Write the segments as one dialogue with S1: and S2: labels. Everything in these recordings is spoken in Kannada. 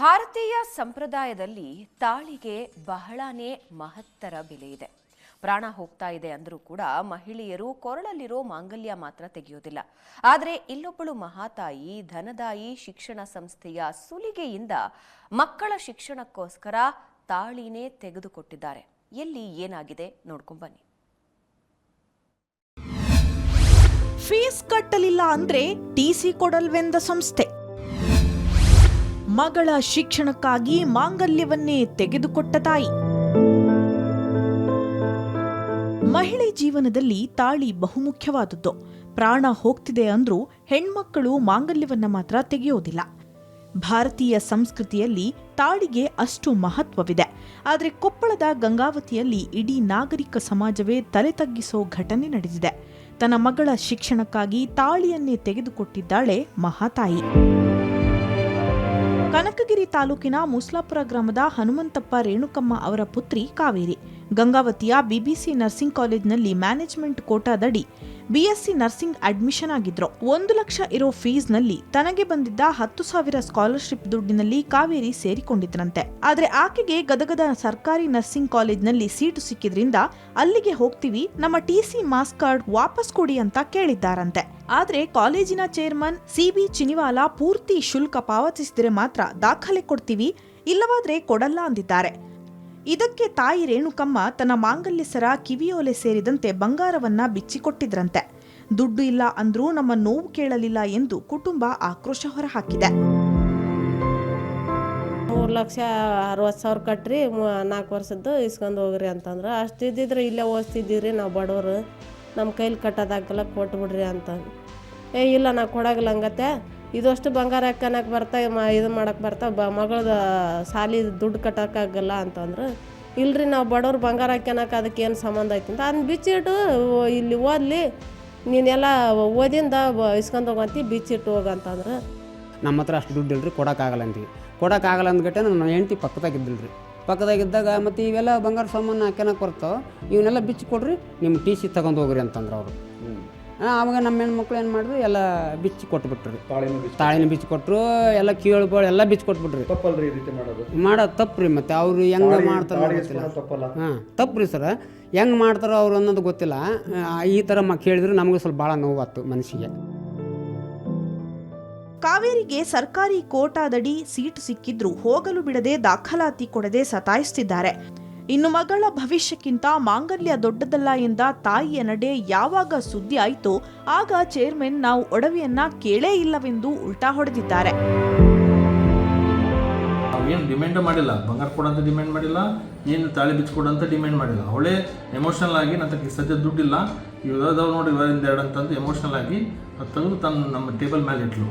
S1: ಭಾರತೀಯ ಸಂಪ್ರದಾಯದಲ್ಲಿ ತಾಳಿಗೆ ಬಹಳನೇ ಮಹತ್ತರ ಬೆಲೆ ಇದೆ. ಪ್ರಾಣ ಹೋಗ್ತಾ ಇದೆ ಅಂದರೂ ಕೂಡ ಮಹಿಳೆಯರು ಕೊರಳಲ್ಲಿರೋ ಮಾಂಗಲ್ಯ ಮಾತ್ರ ತೆಗೆಯೋದಿಲ್ಲ. ಆದರೆ ಇಲ್ಲೊಬ್ಬಳು ಮಹಾತಾಯಿ, ಧನದಾಯಿ ಶಿಕ್ಷಣ ಸಂಸ್ಥೆಯ ಸುಲಿಗೆಯಿಂದ ಮಕ್ಕಳ ಶಿಕ್ಷಣಕ್ಕೋಸ್ಕರ ತಾಳಿನೇ ತೆಗೆದುಕೊಟ್ಟಿದ್ದಾರೆ. ಎಲ್ಲಿ ಏನಾಗಿದೆ ನೋಡ್ಕೊಂಬನ್ನಿ
S2: ಫೀಸ್ ಕಟ್ಟಲಿಲ್ಲ ಅಂದ್ರೆ ಟಿಸಿ ಕೊಡಲ್ವೆಂದ ಸಂಸ್ಥೆ. ಮಗಳ ಶಿಕ್ಷಣಕ್ಕಾಗಿ ಮಾಂಗಲ್ಯವನ್ನೇ ತೆಗೆದುಕೊಟ್ಟ ತಾಯಿ. ಮಹಿಳೆ ಜೀವನದಲ್ಲಿ ತಾಳಿ ಬಹುಮುಖ್ಯವಾದದ್ದು. ಪ್ರಾಣ ಹೋಗ್ತಿದೆ ಅಂದ್ರೂ ಹೆಣ್ಮಕ್ಕಳು ಮಾಂಗಲ್ಯವನ್ನ ಮಾತ್ರ ತೆಗೆಯೋದಿಲ್ಲ. ಭಾರತೀಯ ಸಂಸ್ಕೃತಿಯಲ್ಲಿ ತಾಳಿಗೆ ಅಷ್ಟು ಮಹತ್ವವಿದೆ. ಆದರೆ ಕೊಪ್ಪಳದ ಗಂಗಾವತಿಯಲ್ಲಿ ಇಡೀ ನಾಗರಿಕ ಸಮಾಜವೇ ತಲೆ ತಗ್ಗಿಸೋ ಘಟನೆ ನಡೆದಿದೆ. ತನ್ನ ಮಗಳ ಶಿಕ್ಷಣಕ್ಕಾಗಿ ತಾಳಿಯನ್ನೇ ತೆಗೆದುಕೊಟ್ಟಿದ್ದಾಳೆ ಮಹಾತಾಯಿ. ಕನಕಗಿರಿ ತಾಲೂಕಿನ ಮುಸ್ಲಾಪುರ ಗ್ರಾಮದ ಹನುಮಂತಪ್ಪ ರೇಣುಕಮ್ಮ ಅವರ ಪುತ್ರಿ ಕಾವೇರಿ. ಗಂಗಾವತಿಯ ಬಿಬಿಸಿ ನರ್ಸಿಂಗ್ ಕಾಲೇಜ್ನಲ್ಲಿ ಮ್ಯಾನೇಜ್ಮೆಂಟ್ ಕೋಟಾದಡಿ ಬಿಎಸ್ಸಿ ನರ್ಸಿಂಗ್ ಅಡ್ಮಿಷನ್ ಆಗಿದ್ರು. ಒಂದು ಲಕ್ಷ ಇರೋ ಫೀಸ್ನಲ್ಲಿ ತನಗೆ ಬಂದಿದ್ದ ಹತ್ತು ಸಾವಿರ ಸ್ಕಾಲರ್ಶಿಪ್ ದುಡ್ಡಿನಲ್ಲಿ ಕಾವೇರಿ ಸೇರಿಕೊಂಡಿದ್ರಂತೆ. ಆದ್ರೆ ಆಕೆಗೆ ಗದಗದ ಸರ್ಕಾರಿ ನರ್ಸಿಂಗ್ ಕಾಲೇಜ್ನಲ್ಲಿ ಸೀಟು ಸಿಕ್ಕಿದ್ರಿಂದ ಅಲ್ಲಿಗೆ ಹೋಗ್ತೀವಿ, ನಮ್ಮ ಟಿಸಿ ಮಾಸ್ ಕಾರ್ಡ್ ವಾಪಸ್ ಕೊಡಿ ಅಂತ ಕೇಳಿದ್ದಾರಂತೆ. ಆದ್ರೆ ಕಾಲೇಜಿನ ಚೇರ್ಮನ್ ಸಿಬಿ ಚಿನಿವಾಲ ಪೂರ್ತಿ ಶುಲ್ಕ ಪಾವತಿಸಿದರೆ ಮಾತ್ರ ದಾಖಲೆ ಕೊಡ್ತೀವಿ, ಇಲ್ಲವಾದ್ರೆ ಕೊಡಲ್ಲ ಅಂದಿದ್ದಾರೆ. ಇದಕ್ಕೆ ತಾಯಿ ರೇಣುಕಮ್ಮ ತನ್ನ ಮಾಂಗಲ್ಯ ಸರ ಕಿವಿಯೋಲೆ ಸೇರಿದಂತೆ ಬಂಗಾರವನ್ನ ಬಿಚ್ಚಿಕೊಟ್ಟಿದ್ರಂತೆ. ದುಡ್ಡು ಇಲ್ಲ ಅಂದ್ರೂ ನಮ್ಮ ನೋವು ಕೇಳಲಿಲ್ಲ ಎಂದು ಕುಟುಂಬ ಆಕ್ರೋಶ ಹೊರಹಾಕಿದೆ.
S3: ಮೂರು ಲಕ್ಷ ಅರವತ್ತು ಸಾವಿರ ಕಟ್ರಿ ನಾಲ್ಕು ವರ್ಷದ್ದು ಇಸ್ಕೊಂಡು ಹೋಗ್ರಿ ಅಂತಂದ್ರೆ. ಅಷ್ಟು ಇದ್ದಿದ್ರೆ ಇಲ್ಲೇ ಓದಿಸ್ತಿದ್ದೀವಿ ನಾವು ಬಡವರು. ನಮ್ಮ ಕೈಲಿ ಕಟ್ಟೋದಾಗಲ್ಲ ಕೊಟ್ಬಿಡ್ರಿ ಅಂತ. ಏ, ಇಲ್ಲ, ನಾವು ಕೊಡೋಗಿಲ್ಲ ಹಂಗತ್ತೆ. ಇದಷ್ಟು ಬಂಗಾರ ಹಾಕನಕ್ಕೆ ಬರ್ತಾ ಮ ಇದು ಮಾಡಕ್ಕೆ ಬರ್ತಾ ಬ ಮಗಳದ ಸಾಲಿ ದುಡ್ಡು ಕಟ್ಟೋಕ್ಕಾಗಲ್ಲ ಅಂತಂದ್ರೆ ಇಲ್ರಿ ನಾವು ಬಡವ್ರು ಬಂಗಾರ ಹಾಕ್ಯನಕ್ಕೆ ಅದಕ್ಕೆ ಏನು ಸಂಬಂಧ ಐತೆ ಅಂತ. ಅದನ್ನ ಬಿಚ್ಚಿಟ್ಟು ಇಲ್ಲಿ ಓದಲಿ ನೀನೆಲ್ಲ ಓದಿಂದ ಬ ಇಸ್ಕೊಂಡು ಹೋಗಂತಿ ಬಿಚ್ಚಿಟ್ಟು ಹೋಗಂತಂದ್ರೆ
S4: ನಮ್ಮ ಹತ್ರ ಅಷ್ಟು ದುಡ್ಡು ಇಲ್ರಿ ಕೊಡೋಕ್ಕಾಗಲ್ಲ ಅಂತೀವಿ. ಕೊಡೋಕ್ಕಾಗಲ್ಲ ಅಂದ್ಗಟ್ಟೆ ನನ್ನ ಹೆಂಡತಿ ಪಕ್ಕದಾಗಿದ್ದಿಲ್ಲ ರೀ ಪಕ್ಕದಾಗಿದ್ದಾಗ ಮತ್ತು ಇವೆಲ್ಲ ಬಂಗಾರ ಸಾಮಾನು ಹಾಕ್ಯನಕ್ಕೆ ಬರ್ತಾವೆ ಇವನ್ನೆಲ್ಲ ಬಿಚ್ಚಿ ಕೊಡ್ರಿ ನಿಮ್ಮ ಟಿ ಸಿ ತಗೊಂಡು ಹೋಗ್ರಿ ಅಂತಂದ್ರೆ ಅವರು. ಆವಾಗ ನಮ್ಮ ಹೆಣ್ಮಕ್ಳು ಏನು ಮಾಡಿದ್ರು ಎಲ್ಲ ಬಿಚ್ಚಿ ಕೊಟ್ಬಿಟ್ರು. ತಾಳಿನ ಬಿಚ್ಚಿ ಕೊಟ್ಟರು ಎಲ್ಲ ಕೀಳುಗಳು ಎಲ್ಲ ಬಿಚ್ಚಿ ಕೊಟ್ಬಿಟ್ರಿ.
S5: ತಪ್ಪಲ್ರಿ ಈ ರೀತಿ ಮಾಡೋದು?
S4: ಮಾಡೋದು ತಪ್ಪು ರೀ ಮತ್ತು ಅವರು ಹೆಂಗೆ ಮಾಡ್ತಾರೆ ಗೊತ್ತಿಲ್ಲ.
S5: ತಪ್ಪಲ್ಲ?
S4: ಹಾಂ ತಪ್ಪು ರೀ ಸರ್. ಹೆಂಗ್ ಮಾಡ್ತಾರೋ ಅವ್ರು ಅನ್ನೋದು ಗೊತ್ತಿಲ್ಲ. ಈ ಥರ ಮ ಕೇಳಿದ್ರೆ ನಮಗೂ ಸ್ವಲ್ಪ ಭಾಳ ನೋವಾಯ್ತು ಮನಸ್ಸಿಗೆ.
S2: ಕಾವೇರಿಗೆ ಸರ್ಕಾರಿ ಕೋಟಾದಡಿ ಸೀಟ್ ಸಿಕ್ಕಿದ್ರು ಹೋಗಲು ಬಿಡದೆ ದಾಖಲಾತಿ ಕೊಡದೆ ಸತಾಯಿಸ್ತಿದ್ದಾರೆ. ಇನ್ನು ಮಗಳ ಭವಿಷ್ಯಕ್ಕಿಂತ ಮಾಂಗಲ್ಯ ದೊಡ್ಡದಲ್ಲ ಎಂದ ತಾಯಿಯ ನಡೆ ಯಾವಾಗ ಸುದ್ದಿ ಆಯಿತು ಆಗ ಚೇರ್ಮನ್ ನಾವು ಒಡವೆಯನ್ನ ಕೇಳೇ ಇಲ್ಲವೆಂದು ಉಲ್ಟಾ ಹೊಡೆದಿದ್ದಾರೆ.
S6: ಏನು ಡಿಮ್ಯಾಂಡ್ ಮಾಡಿಲ್ಲ? ಬಂಗಾರ ಕೊಡಂತ ಡಿಮ್ಯಾಂಡ್ ಮಾಡಿಲ್ಲ, ಏನು ತಾಳಿ ಅಂತ ಡಿಮ್ಯಾಂಡ್ ಮಾಡಿಲ್ಲ. ಅವಳೇ ಎಮೋಷನಲ್ ಆಗಿ ನನ್ನ ಸದ್ಯ ದುಡ್ಡಿಲ್ಲ. ಇವ್ರದವ್ ನೋಡಿ ಇವರಿಂದ ಎರಡಂತಂದು ಎಮೋಷನಲ್ ಆಗಿ ಅದು ತೆಗೆದು ತನ್ನ ನಮ್ಮ ಟೇಬಲ್ ಮೇಲೆ ಇಟ್ಲು.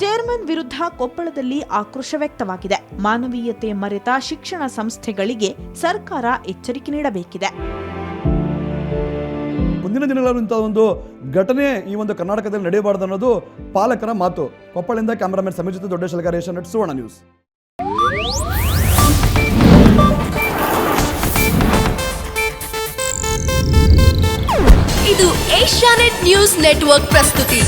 S2: ಚೇರ್ಮನ್ ವಿರುದ್ಧ ಕೊಪ್ಪಳದಲ್ಲಿ ಆಕ್ರೋಶ ವ್ಯಕ್ತವಾಗಿದೆ. ಮಾನವೀಯತೆ ಮರೆತ ಶಿಕ್ಷಣ ಸಂಸ್ಥೆಗಳಿಗೆ ಸರ್ಕಾರ ಎಚ್ಚರಿಕೆ ನೀಡಬೇಕಿದೆ.
S5: ಮುಂದಿನ ದಿನಗಳಲ್ಲಿ ಇಂತಹ ಒಂದು ಘಟನೆ ಈ ಒಂದು ಕರ್ನಾಟಕದಲ್ಲಿ ನಡೆಯಬಾರದು ಅನ್ನೋದು ಪಾಲಕರ ಮಾತು. ಕೊಪ್ಪಳಿಂದ ಕ್ಯಾಮರಾಮನ್ ಸಮೀರ್ ಜೊತೆ ದೊಡ್ಡ ಶಲ್ಗಾರ್ ರೇಷನ್ ನೆಟ್ ಸುವರ್ಣ ನ್ಯೂಸ್.
S7: ಇದು ಏಷ್ಯಾನೆಟ್ ನ್ಯೂಸ್ ನೆಟ್ವರ್ಕ್ ಪ್ರಸ್ತುತಿ.